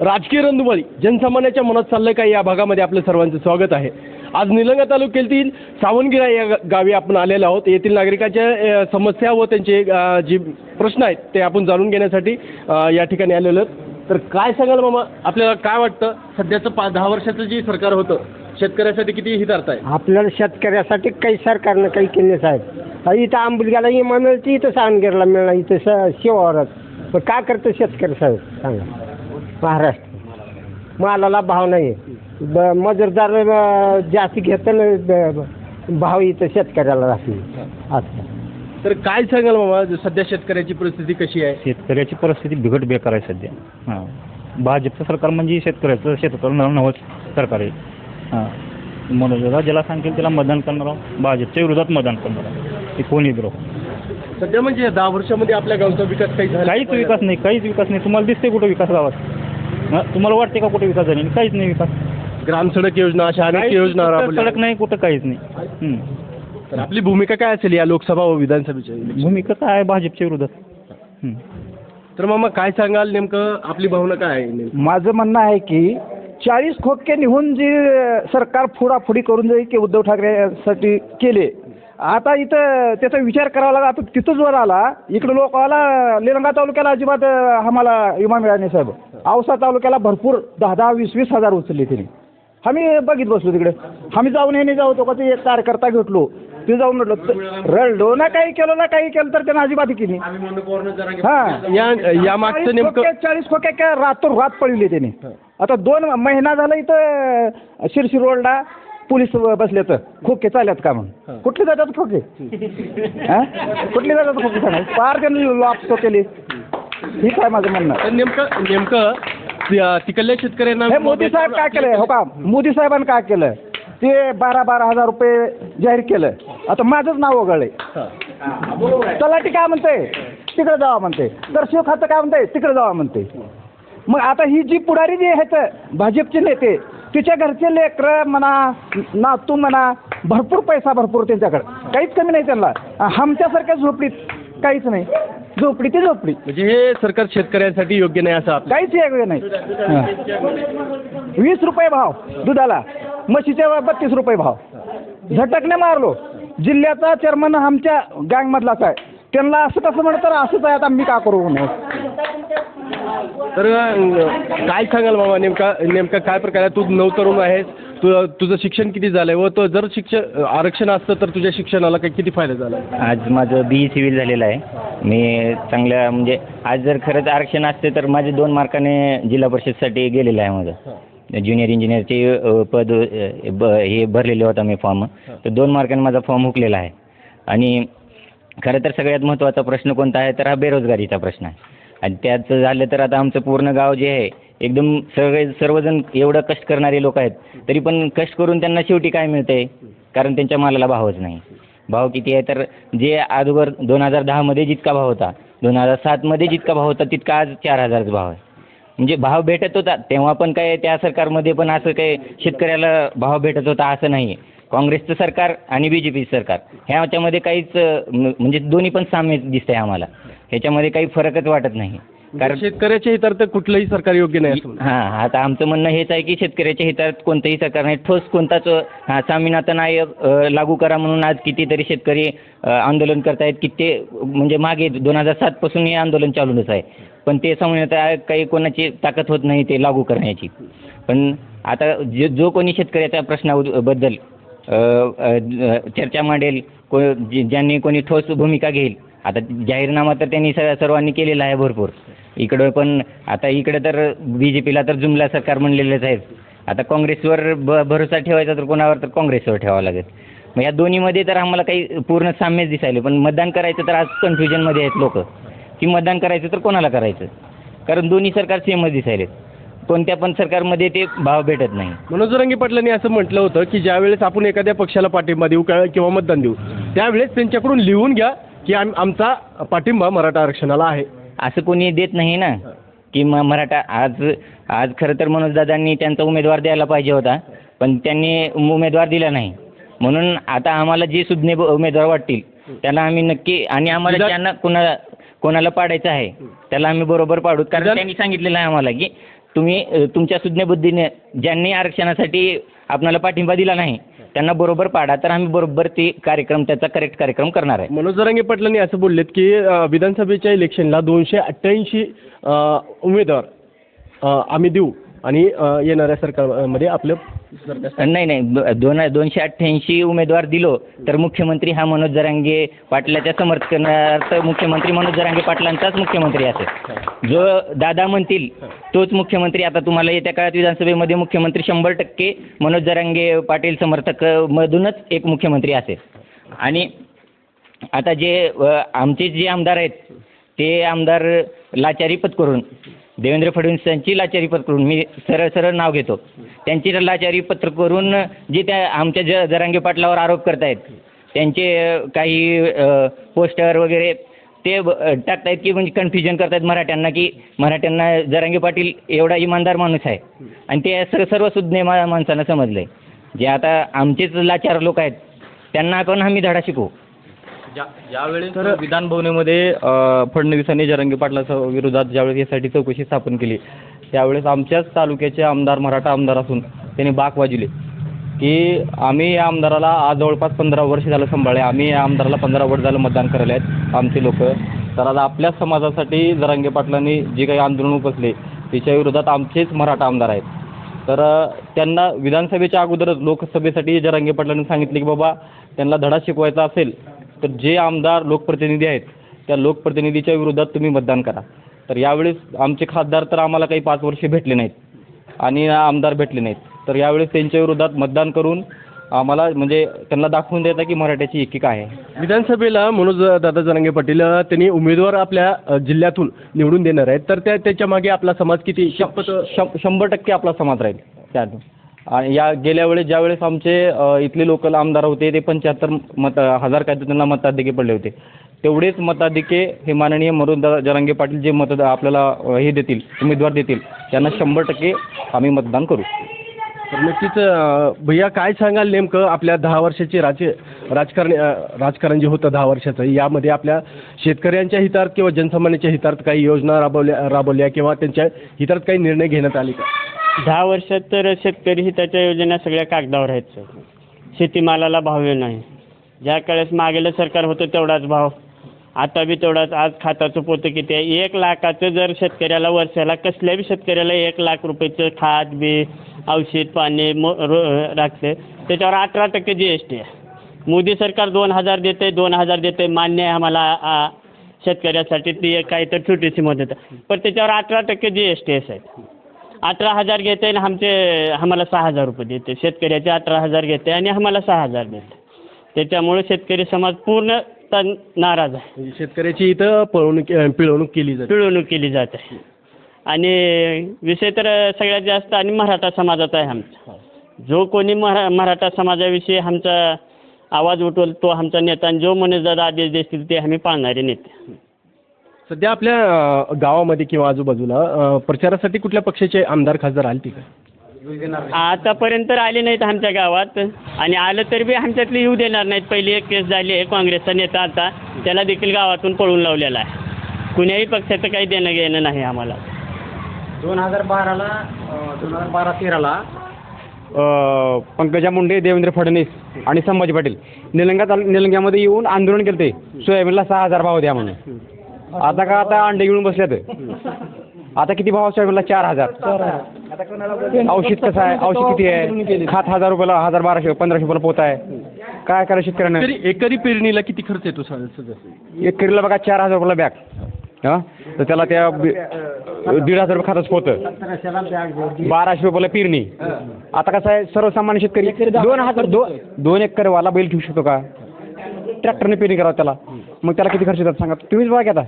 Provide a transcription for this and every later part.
राजकीय रंधुमाळी जनसामान्याच्या मनात चाललंय काय या भागामध्ये आपलं सर्वांचं स्वागत आहे. आज निलंगा तालुक्यातील सावंगिरा या गावी आपण आलेलो आहोत. येथील नागरिकांच्या समस्या व त्यांचे जे जी प्रश्न आहेत ते आपण जाणून घेण्यासाठी या ठिकाणी आलेलो आहोत. तर काय सांगाल मामा? आपल्याला काय वाटतं? सध्याचं पा दहा वर्षाचं जे सरकार होतं शेतकऱ्यासाठी किती हितार्थ आहे? आपल्याला शेतकऱ्यासाठी काही सरकारनं काही केले साहेब. इथं आंबुलग्याला इमा मिळते इथं सावणगिरला मिळणार इथं स शिवारात पण काय करतं शेतकरी साहेब? सांगा. महाराष्ट्र. मालाला भाव नाही ब मजूरदार अं, जास्ती घेतं ना ब- ब- भाव इथं शेतकऱ्याला राहते. असं. तर काय सांगाल मामा सध्या शेतकऱ्याची परिस्थिती कशी आहे? शेतकऱ्याची परिस्थिती बिकट बेकार आहे सध्या. हां. भाजपचं सरकार म्हणजे शेतकऱ्याचं शेतकऱ्याला न नवंच सरकार आहे. हां. म्हणून ज्याला ज्याला सांगेल त्याला मतदान करणार आहोत. भाजपच्या विरोधात मतदान करणार आहोत. ते कोणी बरो? सध्या म्हणजे या दहा वर्षामध्ये आपल्या गावचा विकास काही झाला काहीच विकास नाही काहीच विकास नाही. तुम्हाला दिसते कुठं विकास गावात? हां, तुम्हाला वाटते का कुठे विकास झाले काहीच नाही विकास ग्राम सडक योजना अशा अनेक काहीच योजना कुठं राबवल्या. सडक नाही कुठं काहीच नाही हं. तर आपली भूमिका काय असेल या लोकसभा व विधानसभेच्या election? भूमिका काय आहे भाजपच्या विरोधात हं. तर मामा काय सांगाल नेमकं आपली भावना काय आहे नेमकं? माझं म्हणणं आहे की चाळीस खोके निघून जे सरकार फोडाफोडी करून जाईल की उद्धव ठाकरेसाठी केले आता इथं त्याचा विचार करावा लागला. आता तिथं जोर आला इकडं लोकाला निलंगा तालुक्याला अजिबात आम्हाला विमा मिळाला नाही साहेब. औसा तालुक्याला भरपूर दहा दहा वीस वीस हजार उचलले तिने. आम्ही बघित बसलो तिकडे. आम्ही जाऊन हे नाही जाऊ तो का ते एक कार्यकर्ता घेतलो ते जाऊन म्हटलं त- रडलो ना काही केलं ना काही केलं तर त्यानं अजिबात केली हां. या या मागचं नेमकं चाळीस खोके काय रातोर रात पळविले त्याने आता दोन महिना झाला इथं शिरशी रोडला. पोलीस बसले तर खोके चालल्यात का म्हणून? कुठले जातात खोके? हा? कुठले जातात खोके सांगा. पार त्यांनी लॉप केले. ठीक आहे माझं म्हणणं. तर नेमकं नेमकं तिकडल्या शेतकऱ्यांना हे मोदी साहेब काय केलंय? हो का? मोदी साहेबांनी काय केलं ते बारा बारा हजार रुपये जाहीर केलं आता माझंच नाव वगळलंय. तलाठी काय म्हणते? तिकडे जावा म्हणते. तर शिव खातं काय म्हणते? तिकडे जावा म्हणते. मग आता ही जी पुढारी जी आहेत भाजपचे नेते तिच्या घरचे लेकरं म्हणा नातू म्हणा भरपूर पैसा भरपूर त्यांच्याकडे. काहीच कमी नाही त्यांना. आमच्यासारख्या झोपडीत काहीच नाही. झोपडी ती झोपडी. म्हणजे हे सरकार शेतकऱ्यांसाठी योग्य नाही असं आपलं. काहीच वेगळं नाही. वीस रुपये भाव दुधाला. म्हशीचे बत्तीस रुपये भाव. झटकने मारलो. जिल्ह्याचा चेअरमन आमच्या गँगमधलाच आहे. त्यांना असं कसं म्हणत तर असंच आहे. आता मी का करू? म्हणून तर काय सांगाल मामा नेमका नेमका काय प्रकार आहे? तू नऊ तरुण आहेस. तु तुझं शिक्षण किती झालंय? व तो जर शिक्षण आरक्षण असतं तर तुझ्या शिक्षणाला काही किती फायदा झाला? आज माझं बी ई सिव्हिल झालेलं आहे. मी चांगल्या म्हणजे आज जर खरंच आरक्षण असते तर माझे दोन मार्काने जिल्हा परिषदसाठी गेलेलं आहे माझं. ज्युनियर इंजिनियरचे पद ब हे भरलेले होता मी फॉर्म तर दोन मार्काने माझा फॉर्म हुकलेला आहे. आणि खरं तर सगळ्यात महत्त्वाचा प्रश्न कोणता आहे? तर हा बेरोजगारीचा प्रश्न आहे. आणि त्याचं झालं तर आता आमचं पूर्ण गाव जे आहे एकदम सगळे सर्वजण एवढं कष्ट करणारे लोक आहेत तरी पण कष्ट करून त्यांना शेवटी काय मिळतंय? कारण त्यांच्या मालाला भावच नाही. भाव किती आहे? तर जे अगोदर दोन हजार दहामध्ये जितका भाव होता दोन हजार सातमध्ये जितका भाव होता तितका आज चार हजारचा भाव आहे. म्हणजे भाव भेटत होता तेव्हा पण काय त्या सरकारमध्ये पण असं काही शेतकऱ्याला भाव भेटत होता असं नाही आहे काँग्रेसचं सरकार आणि बी जे पीचं सरकार ह्याच्यामध्ये काहीच म्हणजे दोन्ही पण साम्य दिसतंय आम्हाला. ह्याच्यामध्ये काही फरकच वाटत नाही. कारण शेतकऱ्याच्या हितार्थ कुठलंही सरकार योग्य नाही. हां आता आमचं म्हणणं हेच आहे की शेतकऱ्याच्या हितात कोणतंही सरकार नाही. ठोस कोणताच हां स्वामीनाथन आयोग लागू करा म्हणून आज कितीतरी शेतकरी आंदोलन करतायत की ते म्हणजे मागे दोन हजार सातपासून हे आंदोलन चालूनच आहे. पण ते स्वामीनाथन आयोग काही कोणाची ताकद होत नाही ते लागू करण्याची. पण आता जो जो कोणी शेतकऱ्याच्या प्रश्नाबद्दल चर्चा मांडेल को ज्यांनी कोणी ठोस भूमिका घेईल. आता जाहीरनामा तर त्यांनी स सर्वांनी केलेला आहे भरपूर. इकडं पण आता इकडे तर बी जे पीला तर जुमला सरकार म्हणलेलेच आहेत आता काँग्रेसवर ब भरोसा ठेवायचा तर कोणावर तर काँग्रेसवर ठेवावं लागेल. मग या दोन्हीमध्ये तर आम्हाला काही पूर्ण साम्यच दिसायले पण मतदान करायचं तर आज कन्फ्युजनमध्ये आहेत लोक. की मतदान करायचं तर कोणाला करायचं? कारण दोन्ही सरकार सेमच दिसायलेत. कोणत्या पण सरकारमध्ये ते भाव भेटत नाही. मनोज जरांगे पाटलांनी असं म्हटलं होतं की ज्यावेळेस आपण एखाद्या पक्षाला पाठिंबा देऊ का- किंवा मतदान देऊ त्यावेळेस त्यांच्याकडून लिहून घ्या की आम आमचा पाठिंबा मराठा आरक्षणाला आहे. असं कोणी देत नाही ना की म मराठा आज आज खरं तर मनोजदादांनी त्यांचा उमेदवार द्यायला पाहिजे होता पण त्यांनी उमेदवार दिला नाही. म्हणून आता आम्हाला जे सुज्ञ ब- उमेदवार वाटतील त्यांना आम्ही नक्की आणि आम्हाला विधान- ज्यांना कुणा कोणाला पाडायचं आहे त्याला आम्ही बरोबर पाडू कारण त्यांनी सांगितलेलं आहे आम्हाला की तुम्ही तुमच्या सुज्ञबुद्धीने ज्यांनी आरक्षणासाठी आपणाला पाठिंबा दिला नाही त्यांना बरोबर पाडा तर आम्ही बरोबर ते कार्यक्रम त्याचा करेक्ट कार्यक्रम करणार आहे. मनोज जरांगे पाटलांनी असं बोललेत की अ, विधानसभेच्या इलेक्शनला दोनशे अठ्ठ्याऐंशी उमेदवार अ, आम्ही देऊ आणि अ, येणाऱ्या सरकारमध्ये आपलं नाही नाही. दोन दोनशे अठ्ठ्याऐंशी उमेदवार दिलो तर मुख्यमंत्री हा मनोज जरांगे पाटलाच्या समर्थनार्थ मुख्यमंत्री मनोज जरांगे पाटलांचाच मुख्यमंत्री असेल. जो दादा म्हणतील तोच मुख्यमंत्री. आता तुम्हाला येत्या काळात विधानसभेमध्ये मुख्यमंत्री शंभर टक्के मनोज जरांगे पाटील समर्थक मधूनच एक मुख्यमंत्री असेल. आणि आता जे आमचे जे आमदार आहेत ते आमदार लाचारी पत्करून देवेंद्र फडणवीसांची लाचारी पत्करून मी सरळ सरळ नाव घेतो. त्यांची लाचारी पत्र करून जे त्या आमच्या ज जरांगे पाटलावर आरोप करतायत त्यांचे काही पोस्टर वगैरे ते टाकतायत की म्हणजे कन्फ्युजन करतायत मराठ्यांना की मराठ्यांना जरांगे पाटील एवढा इमानदार माणूस आहे. आणि ते सर सर्व सुज्ञ मा माणसांना समजलं आहे जे आता आमचेच लाचार लोक आहेत त्यांना आपण आम्ही धडा शिकवू. ज्या ज्यावेळेस विधान भवनेमध्ये फडणवीसांनी जरंगे पाटलाच्या विरोधात ज्यावेळेस यासाठी चौकशी स्थापन केली त्यावेळेस आमच्याच तालुक्याचे आमदार मराठा आमदार असून त्यांनी बाक वाजले की आम्ही या आमदाराला आज जवळपास पंधरा वर्ष झालं सांभाळे आम्ही या आमदाराला पंधरा वर्ष झालं मतदान करायला आहेत आमचे लोक. तर आज आपल्याच समाजासाठी जरांगे पाटलांनी जे काही आंदोलन उपसले त्याच्या विरोधात आमचेच मराठा आमदार आहेत. तर त्यांना विधानसभेच्या अगोदरच लोकसभेसाठी जरांगे पाटलांनी सांगितले की बाबा त्यांना धडा शिकवायचा असेल तर जे आमदार लोकप्रतिनिधी आहेत त्या लोकप्रतिनिधीच्या विरोधात तुम्ही मतदान करा. तर यावेळेस आमचे खासदार तर आम्हाला काही पाच वर्षे भेटले नाहीत आणि आमदार भेटले नाहीत. तर यावेळेस त्यांच्या विरोधात मतदान करून आम्हाला म्हणजे त्यांना दाखवून देता की मराठ्याची एकीका आहे. विधानसभेला मनोज दादा जरांगे पाटील त्यांनी उमेदवार आपल्या जिल्ह्यातून निवडून देणार आहेत. तर त्या त्याच्यामागे आपला समाज किती? शंभर टक्के आपला समाज राहील. त्यात आणि या गेल्या वेळेस ज्यावेळेस आमचे इथले लोकल आमदार होते ते पंच्याहत्तर मत हजार काहीतरी त्यांना मताधिके पडले होते. तेवढेच मताधिके हे माननीय मरुदा जरांगे पाटील जे मतदार आपल्याला हे देतील उमेदवार देतील त्यांना शंभर टक्के आम्ही मतदान करू. तर नक्कीच भैया काय सांगाल नेमकं आपल्या दहा वर्षाचे राज राजकारण राजकारण जे होतं दहा वर्षाचं यामध्ये आपल्या शेतकऱ्यांच्या हितार्थ किंवा जनसामान्यांच्या हितार्थ काही योजना राबवल्या राबवल्या किंवा त्यांच्या हितार्थ काही निर्णय घेण्यात आले का? दहा वर्षात तर शेतकरी हिताच्या योजना सगळ्या कागदावर आहेत सर. शेतीमालाला भाव नाही. ज्या काळेस मागेलं सरकार होतं तेवढाच भाव. आता बी तेवढाच. आज खाताचं पोतं किती आहे? एक लाखाचं जर शेतकऱ्याला वर्षाला कसल्या बी शेतकऱ्याला एक लाख रुपयेचं खात बी औषध पाणी मो रो लागते त्याच्यावर अठरा टक्के जी एस टी आहे. मोदी सरकार दोन हजार देते दोन हजार देते मान्य आहे आम्हाला शेतकऱ्यासाठी. ती एक काही तर छोटीशी मदत आहे. पण त्याच्यावर अठरा टक्के जी एस टी आहे साहेब. अठरा हजार घेते आणि आमचे आम्हाला सहा हजार रुपये देते. शेतकऱ्याचे अठरा हजार घेते आणि आम्हाला सहा हजार देते. त्याच्यामुळे शेतकरी समाज पूर्ण तन नाराज आहे. म्हणजे शेतकऱ्याची इथं पळवणूक पिळवणूक केली जाते. पिळवणूक केली जाते. आणि विषय तर सगळ्यात जास्त आणि मराठा समाजाचा आहे आमचा. जो कोणी मरा मराठा समाजाविषयी आमचा आवाज उठवल तो आमचा नेता आणि जो मनुष्यदादा आदेश देतील ते आम्ही पाळणारे नेते. सध्या आपल्या गावामध्ये किंवा आजूबाजूला प्रचारासाठी कुठल्या पक्षाचे आमदार खासदार आले ते का आतापर्यंत तर आले नाहीत आमच्या गावात. आणि आलं तरी बी आमच्यातले येऊ देणार नाहीत. पहिली एक केस झाली आहे काँग्रेसचा नेता आता. त्याला देखील गावातून पळून लावलेला आहे. कुण्याही पक्षाचं काही देणं घेणं नाही आम्हाला. दोन हजार बाराला दोन हजार बारा तेराला पंकजा मुंडे देवेंद्र फडणवीस आणि संभाजी पाटील निलंगा ताल निलंग्यामध्ये येऊन आंदोलन केलं ते सोयाबीनला सहा हजार भाव द्या म्हणून. आता का आता अंडे घेऊन बसल्यात? आता किती भाव आहे सोयाबीनला चार हजार. औषध कसं आहे? औषध किती आहे? सात हजार रुपयाला हजार बाराशे पंधराशे रुपयाला पोत आहे. काय करा शेतकऱ्यांना? तरी एकरी पेरणीला किती खर्च येतो सा- सदस्य एक किलोला बघा चार हजार रुपयाला बॅग. हां? तर त्याला त्या बी- दीड हजार रुपये खातच पोतं. बाराशे रुपयाला पेरणी. आता कसं आहे सर्वसामान्य शेतकरी दोन हजार दोन दोन एकरवाला बैल ठेवू शकतो का? ट्रॅक्टरने पेरणी करावं त्याला. मग त्याला किती खर्च येतात सांगा. तुम्हीच बघा की आता.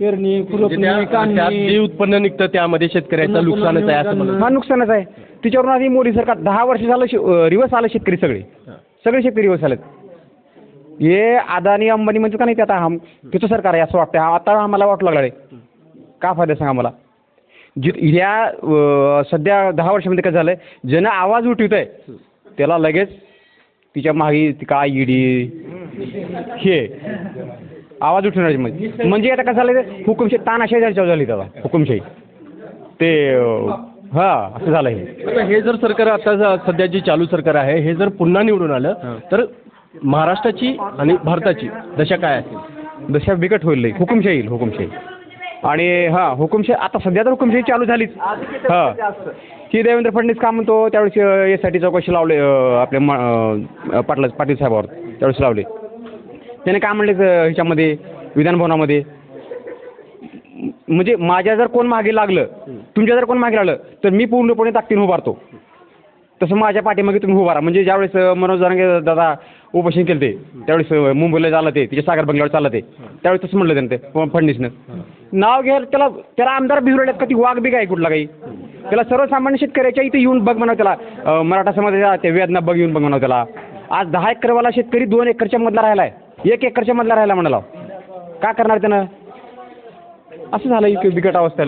पेरणी म्हणजे जे उत्पन्न निघतं त्यामध्ये शेतकऱ्याचं नुकसानच आहे असं मला हा नुकसानच आहे. तिच्यावरून आधी मोदी सरकार दहा वर्ष झालं रिवर्स आलं शेतकरी सगळे. सगळे शेतकरी रिवर्स आलेत. हे अदानी अंबानी म्हणतात का नाही ते आता हम तिचं सरकार आहे असं वाटतं हा आता आम्हाला वाटू लागलं रे. का फायदा सांगा मला जि ह्या अं, सध्या दहा वर्षामध्ये काय झालं आहे ज्यानं आवाज उठवत आहे त्याला लगेच तिच्यामागे ती काय ईडी हे. आवाज उठवण्याची म्हणजे म्हणजे आता कसं झालं हुकुमशाही तानाशाही चालू झाली तेव्हा हुकुमशाही. ते हा असं झालं हे आता हे जर सरकार आता सध्या जे चालू सरकार आहे हे जर पुन्हा निवडून आलं तर महाराष्ट्राची आणि भारताची दशा काय असेल? दशा बिकट होईल. हुकुमशाही येईल हुकुमशाही. आणि हा हुकुमशाही आता सध्या तर हुकुमशाही चालू झालीच. हा की देवेंद्र फडणवीस का म्हणतो त्यावेळेस यासाठी चौकशी लावले आपल्या म- पाटला पाटील साहेबावर त्यावेळेस लावले. त्याने काय म्हणले ह्याच्यामध्ये विधानभवनामध्ये? म्हणजे माझ्या जर कोण मागे लागलं तुमच्या जर कोण मागे लागलं तर मी पूर्णपणे ताकदीने उभारतो. तसं माझ्या पाठीमागे तुम्ही उभा राहा. म्हणजे ज्यावेळेस मनोज जरांगे दादा उपोषण केलं ते त्यावेळेस मुंबईला झालं ते तिच्या सागर बंगल्यावर चाललं ते. त्यावेळेस तसं म्हटलं त्यानं ते फ- फडणवीसनं. नाव घ्यायला त्याला त्याला आमदार भिवलेत का ती वाघ बी काय कुठला काही? त्याला सर्वसामान्य शेतकऱ्याच्या इथे येऊन बघ म्हणावं त्याला. मराठा समाजाच्या त्या वेदना बघ येऊन बघ म्हणावं त्याला. आज दहा एकरवाला शेतकरी दोन एकरच्या मधला राहिला आहे एक एकरच्या मधला राहिला म्हणाला. का करणार त्यानं? असं झालं इतकी बिकट अवस्था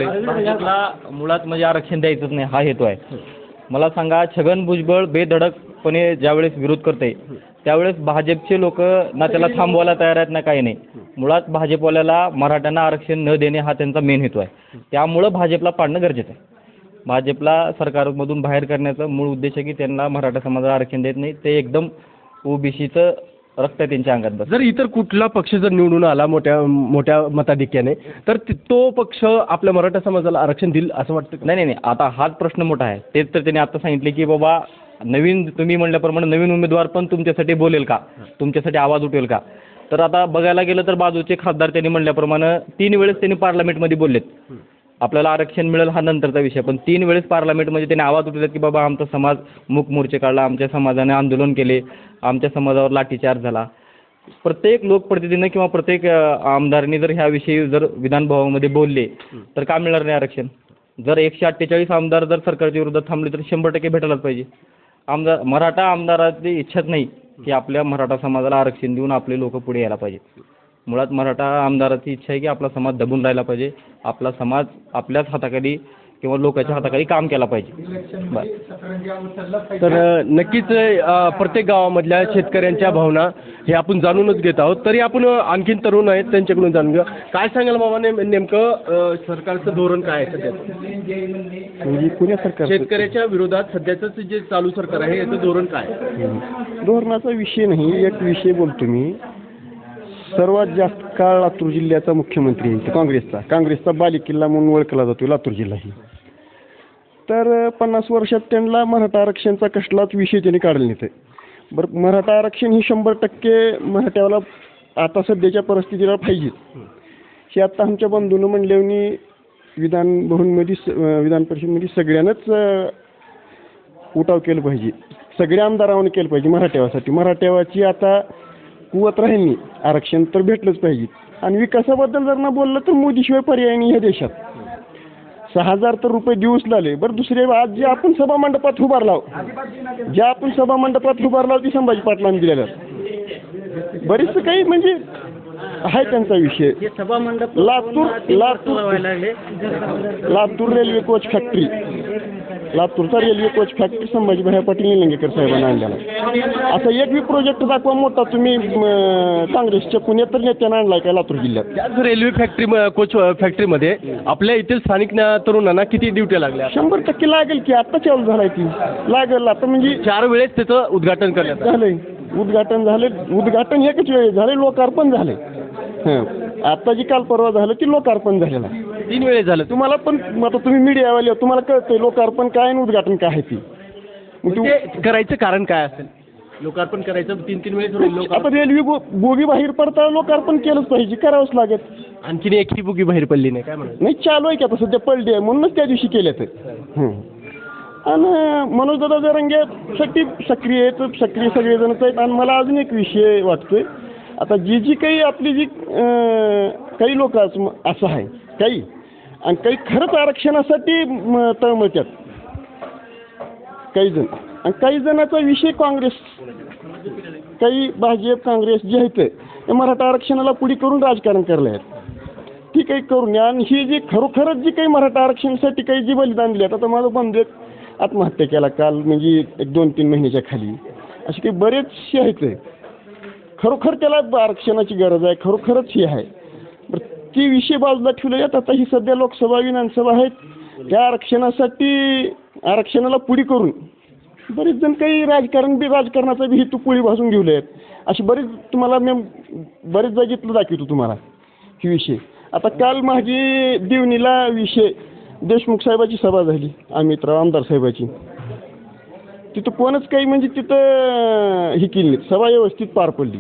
मुळात म्हणजे आरक्षण द्यायचंच नाही. हा हेतू आहे. मला सांगा छगन भुजबळ बेधडकपणे ज्यावेळेस विरोध करते त्यावेळेस भाजपचे लोक ना त्याला थांबवायला तयार आहेत ना काही नाही. मुळात भाजपवाल्याला मराठ्यांना आरक्षण न देणे हा त्यांचा मेन हेतू आहे. त्यामुळं भाजपला पाडणं गरजेचं आहे. भाजपला सरकारमधून बाहेर करण्याचा मूळ उद्देश आहे की त्यांना मराठा समाजाला आरक्षण देत नाही. ते एकदम ओबीसीचं रक्त त्यांच्या अंगात बस. जर इतर कुठला पक्ष जर निवडून आला मोठ्या मोठ्या मताधिक्याने तर ति- तो पक्ष आपल्या मराठा समाजाला आरक्षण देईल असं वाटतं का? नाही नाही नाही. आता हाच प्रश्न मोठा आहे. तेच तर त्यांनी आता सांगितले की बाबा नवीन तुम्ही म्हणल्याप्रमाणे नवीन उमेदवार पण तुमच्यासाठी बोलेल का? तुमच्यासाठी आवाज उठवेल का? तर आता बघायला गेलं तर बाजूचे खासदार त्यांनी म्हणल्याप्रमाणे तीन वेळेस त्यांनी पार्लमेंटमध्ये बोललेत. आपल्याला आरक्षण मिळेल हा नंतरचा विषय. पण तीन वेळेस पार्लमेंटमध्ये त्यांनी आवाज उठवलेत की बाबा आमचा समाज मूक मोर्चे काढला आमच्या समाजाने आंदोलन केले आमच्या समाजावर लाठीचार्ज झाला. प्रत्येक लोकप्रतिनिधीनं किंवा प्रत्येक आमदारांनी जर ह्याविषयी जर विधानभवामध्ये बोलले तर का मिळणार नाही आरक्षण? जर एकशे अठ्ठेचाळीस आमदार जर सरकारच्या विरोधात थांबले तर शंभर टक्के भेटायलाच पाहिजे. आमदार मराठा आमदाराची इच्छाच नाही की आपल्या मराठा समाजाला आरक्षण देऊन आपले लोक पुढे यायला पाहिजे. मुळात मराठा आमदाराची इच्छा आहे की आपला समाज दबून राहायला पाहिजे. आपला समाज आपल्याच हाताखाली किंवा लोकांच्या हाताखाली काम केला पाहिजे. बस तर नक्कीच अ, प्रत्येक गावामधल्या शेतकऱ्यांच्या भावना हे आपण जाणूनच घेत आहोत. तरी आपण अ, आणखीन तरुण आहेत त्यांच्याकडून जाणून घेऊ. काय सांगाल मामा नेम नेमकं अ, सरकारचं धोरण काय आहे सध्याचं? म्हणजे पुण्या सरकार शेतकऱ्याच्या विरोधात सध्याचं जे चालू सरकार आहे याचं धोरण काय धोरणाचा विषय नाही एक विषय बोलतो मी. सर्वात जास्त काळ लातूर जिल्ह्याचा मुख्यमंत्री आहे काँग्रेसचा. काँग्रेसचा बालेकिल्ला म्हणून ओळखला जातो लातूर जिल्हा ही. तर पन्नास वर्षात त्यांना मराठा आरक्षणचा कसलाच विषय त्यांनी काढला नाही. बरं मराठा आरक्षण ही शंभर टक्के मराठ्याला आता सध्याच्या परिस्थितीला पाहिजे. हे आता आमच्या बंधूनं म्हणल्याने विधान भवनमध्ये स- विधान परिषदमध्ये सगळ्यांनाच उठाव केलं पाहिजे. सगळ्या आमदारांनी केलं पाहिजे मराठ्यावासाठी मराठ्यावाची आता कुवत राहील आरक्षण तर भेटलंच पाहिजे. आणि विकासाबद्दल जर ना बोललं तर मोदीशिवाय पर्याय नाही ह्या देशात. सहा हजार तर रुपये दिवस लागले बरं दुसरे आज जे आपण सभा मंडपात उभारला ज्या आपण सभा मंडपात उभारला ती संभाजी पाटलांनी दिलेल्या बरेचसं काही म्हणजे आहे त्यांचा विषय. Latur Latur Latur railway coach factory. लातूरचा railway coach factory Sambhajibhai Patil Nilangekar साहेबांना आणलेला असा एक बी प्रोजेक्ट दाखवा मोठा. तुम्ही काँग्रेसच्या पुण्यात तर नेत्यानं आणलाय का लातूर जिल्ह्यात? त्याच रेल्वे फॅक्टरी म- कोच फॅक्टरीमध्ये आपल्या येथील स्थानिक न- तरुणांना किती ड्युट्या लागल्या? शंभर टक्के लागेल की आता चालू झालाय ती. लागेल आता म्हणजे चार वेळेस त्याचं उद्घाटन करण्यात आलं. झालंय. उद्घाटन झाले उद्घाटन एकच वेळी झाले लोकार्पण झाले हं. आता जी काल परवा झालं ती लोकार्पण झालेलं आहे. तीन वेळेस झालं. तुम्हाला पण आता तुम्ही मीडियावाले तुम्हाला कळतंय लोकार्पण काय आणि उद्घाटन काय आहे ती. मग ती- ते करायचं कारण काय असेल? लोकार्पण करायचं तीन तीन वेळेस होईल आता लोकार्पण रेल्वे गो बोगी बाहेर पडता लोकार्पण केलंच पाहिजे करावंच लागत आणखीन एकही बुगी बाहेर पडली नाही काय म्हणत नाही चालू आहे की आता सध्या पडली आहे म्हणूनच त्या दिवशी केले तर आणि मनोजदादा जरंग्यासाठी सक्रिय आहेत सक्रिय सगळेजणच आहेत आणि मला अजून एक विषय वाटतोय. आता जी जी काही आपली जी अं, काही लोक असं आहे काही. आणि काही खरंच आरक्षणासाठी म, तळमळतात काही जण आणि काही जणाचा विषय काँग्रेस. काही भाजप काँग्रेस जे आहेत ते मराठा आरक्षणाला पुढे करून राजकारण करले आहेत. ती काही करून आणि ही जी खरोखरच जी काही मराठा आरक्षणासाठी काही जी बलिदान दिली आता माझं बंदेत आत्महत्या केला काल म्हणजे एक दोन तीन महिन्याच्या खाली. असे काही बरेचसे आहेत खरोखर त्याला आरक्षणाची गरज आहे खरोखरच ही आहे. ती विषय बाजूला ठेवले आता ही सध्या लोकसभा विधानसभा आहेत. त्या आरक्षणासाठी आरक्षणाला पुढी करून बरेच जण काही राजकारण बी राजकारणाचा बी हेतू पुळी भासून घेवले आहेत. अशी बरीच तुम्हाला मी बरेच जागेतलं दाखवतो तुम्हाला ही विषय. आता काल माझी देवणीला विषय देशमुख साहेबाची सभा झाली अमितराव आमदार साहेबाची. तिथं कोणच काही म्हणजे तिथं ही केली सभा व्यवस्थित पार पडली.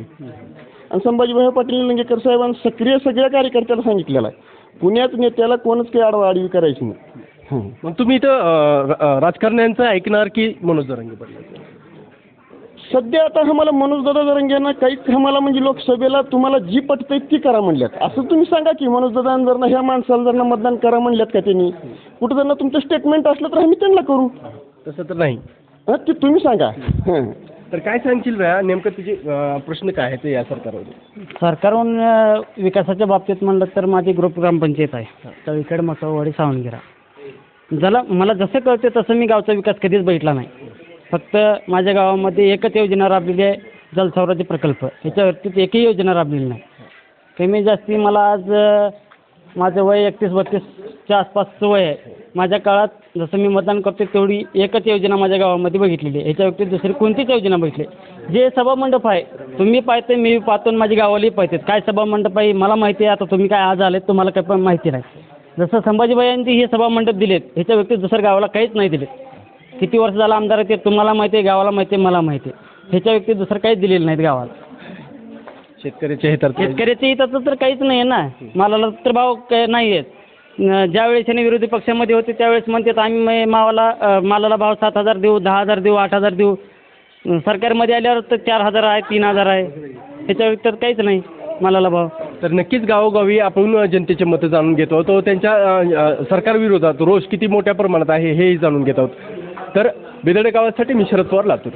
आणि संभाजीभाई पाटील निलंगेकर साहेबांनी सक्रिय सगळ्या कार्यकर्त्याला सांगितलेलं आहे. पुण्यात नेत्याला कोणच काही आडवाआडवी करायची नाही. हं. मग तुम्ही इथं अ, र- अ, राजकारण्यांचं ऐकणार की मनोज पाटील? सध्या आता आम्हाला मनोज दादा जरंग्यांना काहीच आम्हाला म्हणजे लोकसभेला तुम्हाला जी पटतंय ती करा म्हणल्यात. असं तुम्ही सांगा की मनोज दादा जर ना ह्या माणसाला जर ना मतदान करा म्हणल्यात का त्यांनी? कुठं जर ना तुमचं स्टेटमेंट असलं तर आम्ही त्यांना करू. तसं तर नाही. हं, ते तुम्ही सांगा. हं. तर काय सांगशील रा नेमकं तुझे प्रश्न काय आहेत ते या सरकारवर सरकारहून अ, विकासाच्या बाबतीत म्हणलं तर माझी ग्रुप ग्रामपंचायत आहे. तळीखेड मसळवाडी सावनगिरा ज्याला मला जसं कळते तसं मी गावचा विकास कधीच बघितला नाही. फक्त माझ्या गावामध्ये एकच योजना राबलेली आहे जलसौराचे प्रकल्प. याच्यावरती एकही योजना राबलेली नाही. कमी जास्ती मला आज अ, माझं वय एकतीस बत्तीसच्या आसपासचं वय आहे. माझ्या काळात जसं मी मतदान करतो तेवढी एकच योजना माझ्या गावामध्ये बघितलेली आहे. याच्या व्यतिरिक्त दुसरी कोणतीच योजना बघितली जे सभामंडप आहे तुम्ही पाहते मी पाहतो आणि माझी गावालाही पाहते काय सभामंडप आहे मला माहिती आहे आता तुम्ही काय आज आले तुम्हाला काही पण माहिती नाही. जसं संभाजीबाईंची हे सभामंडप दिलेत ह्याच्या व्यतिरिक्त दुसऱ्या गावाला काहीच नाही दिलेत. किती वर्ष झालं आमदार आहे ते तुम्हाला माहिती आहे गावाला माहिती आहे मला माहिती आहे. ह्याच्या व्यक्ती दुसरं काहीच दिलेलं नाहीत गावाला. शेतकऱ्याच्या हितात शेतकऱ्याच्या हिताचं तर काहीच नाही आहे ना. मालाला तर भाव काय नाही आहेत ज्यावेळेस यांनी विरोधी पक्षामध्ये होते त्यावेळेस म्हणतात आम्ही मावाला मालाला भाव सात हजार देऊ दहा हजार देऊ आठ हजार देऊ. सरकारमध्ये आल्यावर तर चार हजार आहे तीन हजार आहे. ह्याच्या व्यतिरिक्त काहीच नाही मालाला भाव. तर नक्कीच गावोगावी आपण जनतेचे मतं जाणून घेतो. तो त्यांच्या सरकारविरोधात रोष किती मोठ्या प्रमाणात आहे हेही जाणून घेत आहोत. तर बिदडे गावासाठी मी शरद पवार लातूर.